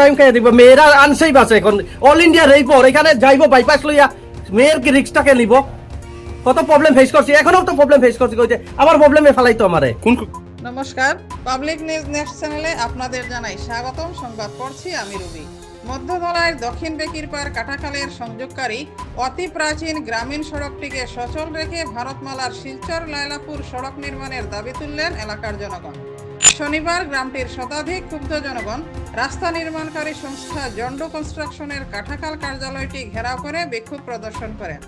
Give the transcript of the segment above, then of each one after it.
Time খাই দিব। মেয়েরা আনসেই বাসে এখন। অল ইন্ডিয়া এখানে যাইব বাইপাস লইয়া মেয়ের কি রিক্সটাকে নিব? কত প্রবলেম ফেস করছি। এখনও তো প্রবলেম ফেস করছি কইছে আবার প্রবলেমে ফেলাই তো আমারে। কোন নমস্কার। পাবলিক নিউজ নেক্সট চ্যানেলে আপনাদের জানাই স্বাগতম। সংবাদ পড়ছি আমি রুবি। মধ্যধলায় দক্ষিণ বেকিরপার কাটাখালের সংযোগকারী অতি প্রাচীন গ্রামীণ সড়কটিকে সচল রেখে ভারতমালার শিলচর লায়লাপুর সড়ক নির্মাণের দাবি তুললেন এলাকার জনগণ। শনিবার গ্রামটির শতাধিক ক্ষুব্ধ জনগণ রাস্তা নির্মাণকারী সংস্থা জন্ডো কনস্ট্রাকশনের কাঠাকাল কার্যালয়টি ঘেরাও করে বিক্ষোভ প্রদর্শন করেন।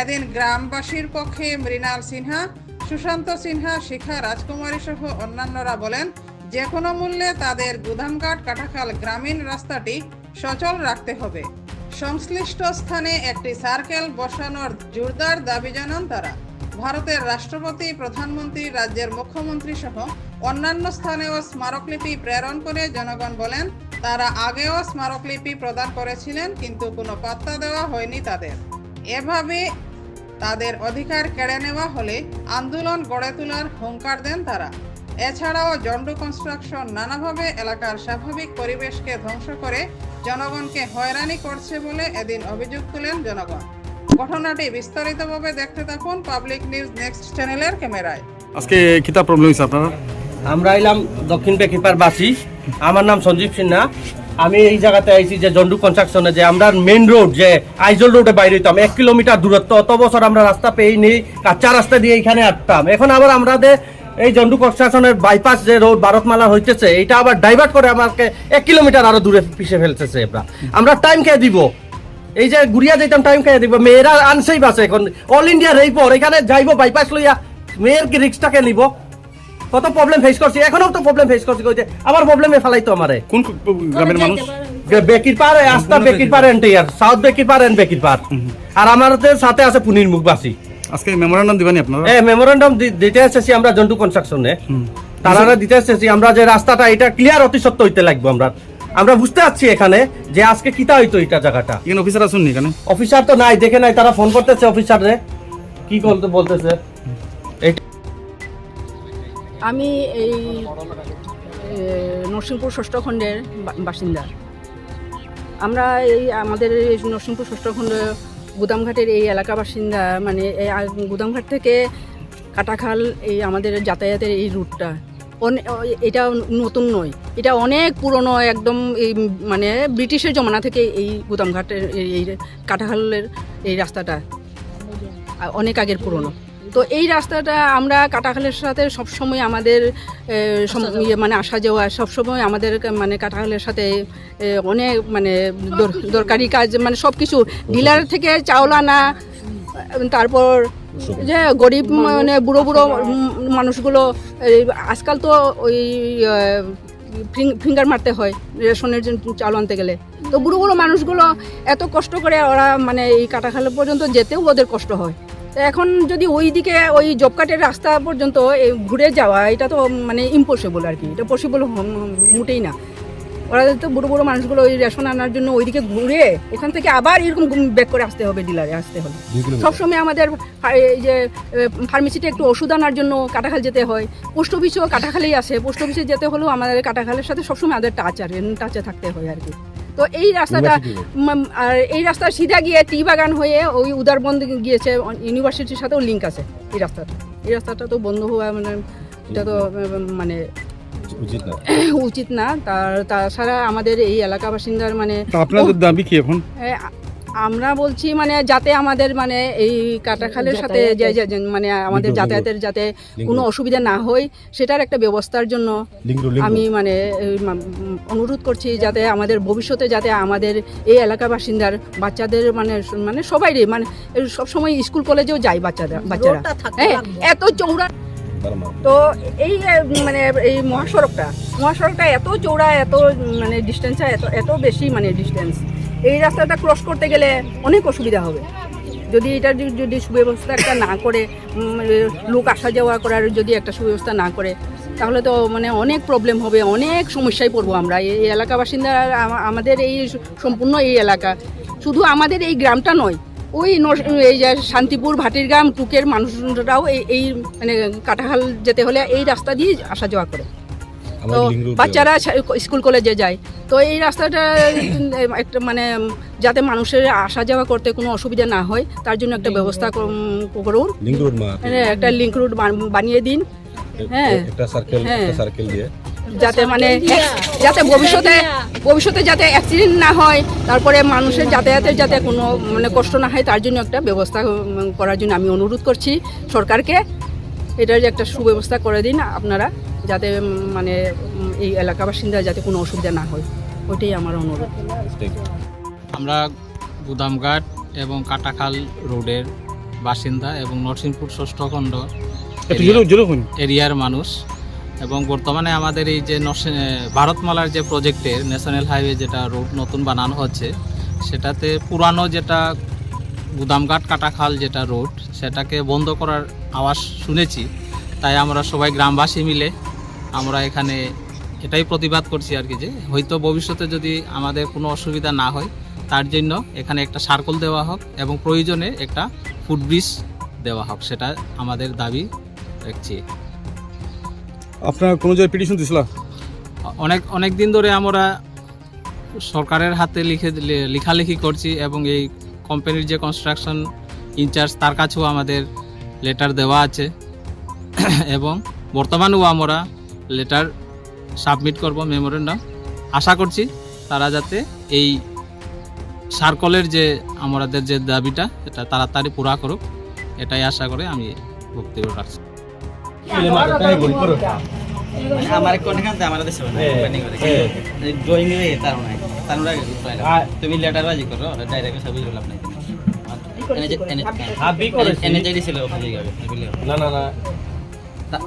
এদিন গ্রামবাসীর পক্ষে মৃণাল সিনহা, সুশান্ত সিনহা, শিখা রাজকুমারী সহ অন্যান্যরা বলেন যে কোনো মূল্যে তাদের গুদামঘাট কাটাখাল গ্রামীণ রাস্তাটি সচল রাখতে হবে। সংশ্লিষ্ট স্থানে একটি সার্কেল বসানোর জোরদার দাবি জানান তারা। ভারতের রাষ্ট্রপতি, প্রধানমন্ত্রী, রাজ্যের মুখ্যমন্ত্রী সহ অন্যান্য স্থানেও স্মারকলিপি প্রেরণ করে জনগণ বলেন, তারা আগেও স্মারকলিপি প্রদান করেছিলেন, কিন্তু কোনো পাত্তা দেওয়া হয়নি তাদের। এভাবে তাদের অধিকার কেড়ে নেওয়া হলে আন্দোলন গড়ে তোলার হুঙ্কার দেন তারা। এছাড়াও জন্ডু কনস্ট্রাকশন নানাভাবে এলাকার স্বাভাবিক পরিবেশকে ধ্বংস করে জনগণকে হয়রানি করছে বলে এদিন অভিযোগ তুলেন জনগণ। ঘটনাটি বিস্তারিতভাবে দেখতে থাকুন পাবলিক নিউজ নেক্সট চ্যানেলের ক্যামেরায়। আজকে কিতা প্রবলেম হয়েছে আপনার? আমরা এলাম দক্ষিণ বেকিপার বাসী আমার নাম সঞ্জীব সিনহা। আমি এই জায়গাতে আইছি যে জন্ডু কনস্ট্রাকশনে যে আমরা মেন রোড যে আইজল রোডে বাইরে হইতাম। এক কিলোমিটার দূরত্ব। অত বছর আমরা রাস্তা পেয়েই কাঁচা রাস্তা দিয়ে এখানে আসতাম। এখন আবার আমরা আমাদের এই জন্ডু কনস্ট্রাকশনের বাইপাস যে রোড ভারতমালা হইতেছে এটা আবার ডাইভার্ট করে আমাকে এক কিলোমিটার আরও দূরে পিছিয়ে ফেলতেছে আমরা আমরা টাইম কে দিব? এই যে গুড়িয়া যেতাম টাইম কে দিব। মেয়েরা আনসেই বাসে এখন। অল ইন্ডিয়া রেই পর এখানে যাইব বাইপাস লইয়া। মেয়ের কি রিক্সটাকে নিব? কত প্রবলেম ফেস করছি। এখনও তো প্রবলেম ফেস করছি কইছে আবার প্রবলেমে ফেলাই তো আমারে। কোন গ্রামের মানুষ? বেকির পার আস্তা Bekir per এন্টিয়ার south Bekir per and Bekir পার আর আমাদের সাথে আছে পুনির মুখবাসী। আজকে মেমোরান্ডাম দিবানি আপনারা? এ মেমোরেন্ডাম দিতে এসেছি আমরা জন্টু কনস্ট্রাকশনে তারা দিতে এসেছি। আমরা যে রাস্তাটা এটা ক্লিয়ার অতি সত্য হইতে লাগবে আমরা। আমরা বুঝতে পারছি এখানে যে আজকে কিতা হইতো এটা জায়গাটা। এখানে অফিসার আসুন কেন? অফিসার তো নাই দেখে নাই তারা ফোন করতেছে অফিসারে কি করতে বলতেছে? এই- আমি এই নরসিংপুর ষষ্ঠ খণ্ডের বাসিন্দা। আমরা এই আমাদের এই নরসিংপুর ষষ্ঠ খণ্ড গুদামঘাটের এই এলাকা বাসিন্দা মানে এই গুদামঘাট থেকে কাটাখাল এই আমাদের যাতায়াতের এই রুটটা। এটা নতুন নয়। এটা অনেক পুরনো একদম এই মানে ব্রিটিশের জমানা থেকে এই গুদামঘাটের এই এই কাটাখালের এই রাস্তাটা। অনেক আগের পুরনো। তো এই রাস্তাটা আমরা কাটাখালের সাথে সবসময় আমাদের ইয়ে মানে আসা যাওয়া সবসময় আমাদের মানে কাটাখালের সাথে অনেক মানে দর- দরকারি কাজ মানে সব কিছু ডিলার থেকে চাউল আনা তারপর যে গরিব মানে বুড়ো বুড়ো মানুষগুলো আজকাল তো ওই ফিঙ্গার মারতে হয় রেশনের জন্য চাল আনতে গেলে। তো বুড়ো বুড়ো মানুষগুলো এত কষ্ট করে ওরা মানে এই কাটাখালে পর্যন্ত যেতেও ওদের কষ্ট হয়। তো এখন যদি ওই দিকে ওই জব কার্ডের রাস্তা পর্যন্ত এই ঘুরে যাওয়া এটা তো মানে ইম্পসিবল আর কি। এটা পসিবল মোটেই না। ওরা তো বুড়ো বুড়ো মানুষগুলো ওই রেশন আনার জন্য ওইদিকে ঘুরে ওখান থেকে আবার এরকম ব্যাক করে আসতে হবে ডিলারে আসতে হলে সবসময় আমাদের এই যে ফার্মেসিতে একটু ওষুধ আনার জন্য কাটাখাল যেতে হয়। পোস্ট অফিসেও কাটাখালেই আসে। পোস্ট অফিসে যেতে হলেও আমাদের কাটাখালের সাথে সবসময় আমাদের টাচ আর টাচে থাকতে হয় আর কি। তো এই রাস্তাটা আর এই রাস্তা সিধা গিয়ে টি বাগান হয়ে ওই উদারবন্দ গিয়েছে ইউনিভার্সিটির সাথেও লিঙ্ক আছে এই রাস্তাটা। এই রাস্তাটা তো বন্ধ হওয়া মানে এটা তো মানে উচিত না। তার তাছাড়া আমাদের এই এলাকা বাসিন্দার মানে আপনাদের দাবি কি এখন? আমরা বলছি মানে যাতে আমাদের মানে এই কাটাখালের সাথে মানে আমাদের যাতায়াতের যাতে কোনো অসুবিধা না হয় সেটার একটা ব্যবস্থার জন্য আমি মানে অনুরোধ করছি যাতে আমাদের ভবিষ্যতে যাতে আমাদের এই এলাকা বাসিন্দার বাচ্চাদের মানে মানে সবাইরই মানে সবসময় স্কুল কলেজেও যায় বাচ্চারা বাচ্চারা। হ্যাঁ এত চৌড়া তো এই মানে এই মহাসড়কটা মহাসড়কটা এত চৌড়া এত মানে ডিস্টেন্সটা এত এত বেশি মানে ডিস্টেন্স এই রাস্তাটা ক্রস করতে গেলে অনেক অসুবিধা হবে। যদি এটার যদি- সুব্যবস্থা একটা না করে লোক আসা যাওয়া করার যদি একটা সুব্যবস্থা না করে, তাহলে তো মানে অনেক প্রবলেম হবে, অনেক সমস্যায় পড়ব আমরা। এই এলাকা বাসিন্দা আমাদের এই সম্পূর্ণ এই এলাকা। শুধু আমাদের এই গ্রামটা নয় ওই এই যে শান্তিপুর ভাটির গ্রাম টুকের মানুষরাও এই এই মানে কাটাখাল যেতে হলে এই রাস্তা দিয়ে আসা যাওয়া করে। তো বাচ্চারা স্কুল কলেজে যায়। তো এই রাস্তাটা একটা মানে যাতে মানুষের আসা যাওয়া করতে কোনো অসুবিধা না হয় তার জন্য একটা ব্যবস্থা করুন- হ্যাঁ, একটা লিঙ্ক রুট বানিয়ে দিন। হ্যাঁ। একটা সার্কেল হ্যাঁ। একটা সার্কেল দিয়ে। যাতে মানে যাতে ভবিষ্যতে ভবিষ্যতে যাতে অ্যাক্সিডেন্ট না হয় তারপরে মানুষের যাতায়াতের যাতে কোনো মানে কষ্ট না হয় তার জন্য একটা ব্যবস্থা করার জন্য আমি অনুরোধ করছি সরকারকে। এটার যে একটা সুব্যবস্থা করে দিন আপনারা যাতে মানে এই এলাকা বাসিন্দা যাতে কোনো অসুবিধা না হয়। ওইটাই আমার অনুরোধ। আমরা গুদামঘাট এবং কাটাখাল রোডের বাসিন্দা এবং নরসিংপুর ষষ্ঠ খণ্ড একটু জোরে জোরে হন এরিয়ার মানুষ। এবং বর্তমানে আমাদের এই যে ভারতমালার যে প্রজেক্টের ন্যাশনাল হাইওয়ে যেটা রোড নতুন বানানো হচ্ছে, সেটাতে পুরানো যেটা গুদামঘাট কাটাখাল যেটা রোড, সেটাকে বন্ধ করার আওয়াজ শুনেছি। তাই আমরা সবাই গ্রামবাসী মিলে আমরা এখানে এটাই প্রতিবাদ করছি আর কি যে, হয়তো ভবিষ্যতে যদি আমাদের কোনো অসুবিধা না হয়, তার জন্য এখানে একটা সার্কল দেওয়া হোক এবং প্রয়োজনে একটা ফুটব্রিজ দেওয়া হোক, সেটা আমাদের দাবি রাখছি। আপনার কোনো জায়গায় পিটিশন দিছিল? অনেক অনেক দিন ধরে আমরা সরকারের হাতে লিখে, লেখালেখি করছি এবং এই কোম্পানির যে কনস্ট্রাকশন ইনচার্জ তার কাছেও আমাদের লেটার দেওয়া আছে। এবং বর্তমানেও আমরা লেটার সাবমিট করব মেমোরেন্ডাম আশা করছি তারা যাতে এই সার্কলের যে আমাদের যে দাবিটা, এটা তাড়াতাড়ি পুরা করুক। এটাই আশা করে আমি বক্তব্য রাখছি। আমার কোনখান আমার দেশে কোম্পানি করে ড্রয়িং এ তার নাই তার নাই তুমি লেটার বাজি করো ডাইরেক্ট সব বুঝলাম নাই হাবি করেছি। এনে যাই দিছিল ওখানে যাবে না না না।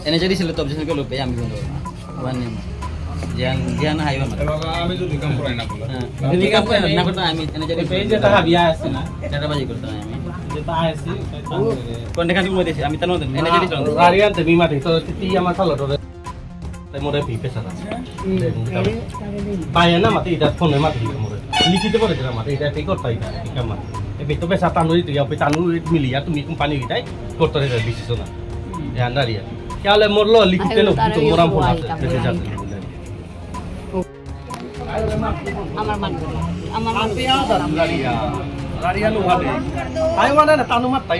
এনে যাই তো অবজেকশন করল আমি বন্ধ করব না। নিয়ম। জ্ঞান জ্ঞান হাইওয়ে আমি যদি কাম করাই না হ্যাঁ। যদি কাম করে না করতে আমি এনে যাই যেটা হাবি আছে না। লেটার বাজি করতাম আমি। আমি তার মধ্যে যাই দিছিল রারিয়ান্তে বিমাটি তো তি আমার খালো মোরে পি পেশা আছে। পায় না মাতে এটা ফোনে মাতে মোরে। লিখিতে পারে যেটা মাতে এটা ঠিক করতে এটা ঠিক আমার এবে তো পেশা তানু দিতে যাও তানু মিলিয়া তুমি কোম্পানি গিটাই করতে রে বিশেষ না। ধ্যান রারিয়া কেলে মোরলো লিখিতে লো তো মোরাম ফোন আছে। আমার মানুষ আমার মানুষ রারিয়া রারিয়া লো ভাবে আই ওয়ানা না তানু মাত তাই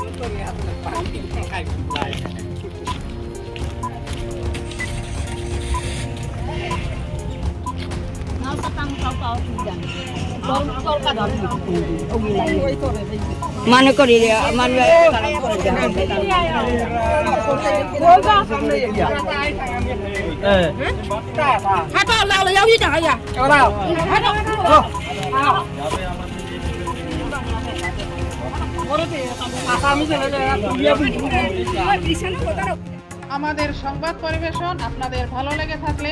মনে করি মানে আমাদের সংবাদ পরিবেশন আপনাদের ভালো লেগে থাকলে